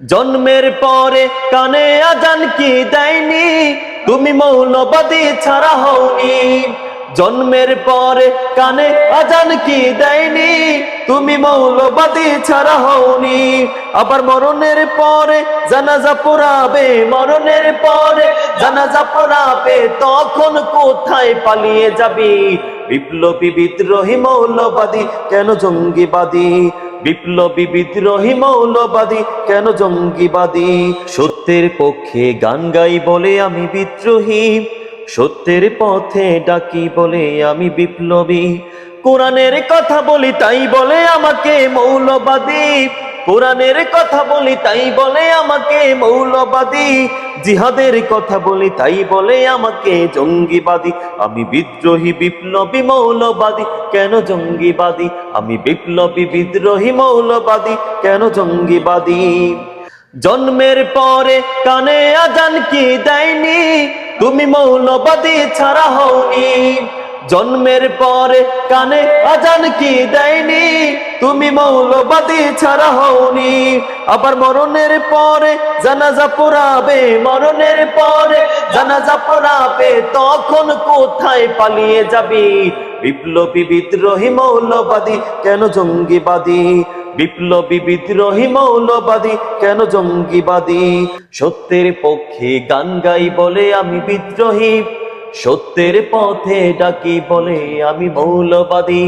জন্মের পরে কানে আজান কি দেয়নি? তুমি মৌলবাদী ছাড়া হওনি। জন্মের পরে কানে আজান কি দেয়নি? তুমি মৌলবাদী ছাড়া হওনি। আবার মরণের পরে জানাজা পড়াবে, মরণের পরে জানাজা পড়াবে, তখন কোথায় পালিয়ে যাবি? বিপ্লবী বিদ্রোহী মৌলবাদী, কেন জঙ্গিবাদী? বিপ্লবী বিদ্রোহী মৌলবাদী, কেন জঙ্গিবাদী? সত্যের পক্ষে গান গাই বলে আমি বিদ্রোহী, সত্যের পথে ডাকি বলে আমি বিপ্লবী। কোরআনের কথা বলি তাই বলে আমাকে মৌলবাদী। কোরআনের কথা বলি, তাই বলে আমাকে মৌলবাদী। জিহাদের কথা বলি, তাই বলে আমাকে জঙ্গিবাদী। আমি বিদ্রোহী, বিপ্লবী, মৌলবাদী। কেন জঙ্গিবাদী? আমি বিপ্লবী, বিদ্রোহী, মৌলবাদী। কেন জঙ্গিবাদী? জন্মের পরে কানে আজান কি দেয়নি? তুমি মৌলবাদী ছাড়া হওনি। জন্মের পরে কানে আজান কি দেয়নি? তুমি মৌলবাদী ছাড়া হওনি। আবার মরণের পরে জানাজা পড়াবে, মরণের পরে জানাজা পড়াবে, তখন কোথায় পালিয়ে যাবি? বিপ্লবী বিদ্রোহী মৌলবাদী কেন জঙ্গিবাদী? বিপ্লবী বিদ্রোহী মৌলবাদী কেন জঙ্গিবাদী? সত্যের পক্ষে গান গাই বলে আমি বিদ্রোহী। সত্যের পথে ডাকি বলে আমি মৌলবাদী।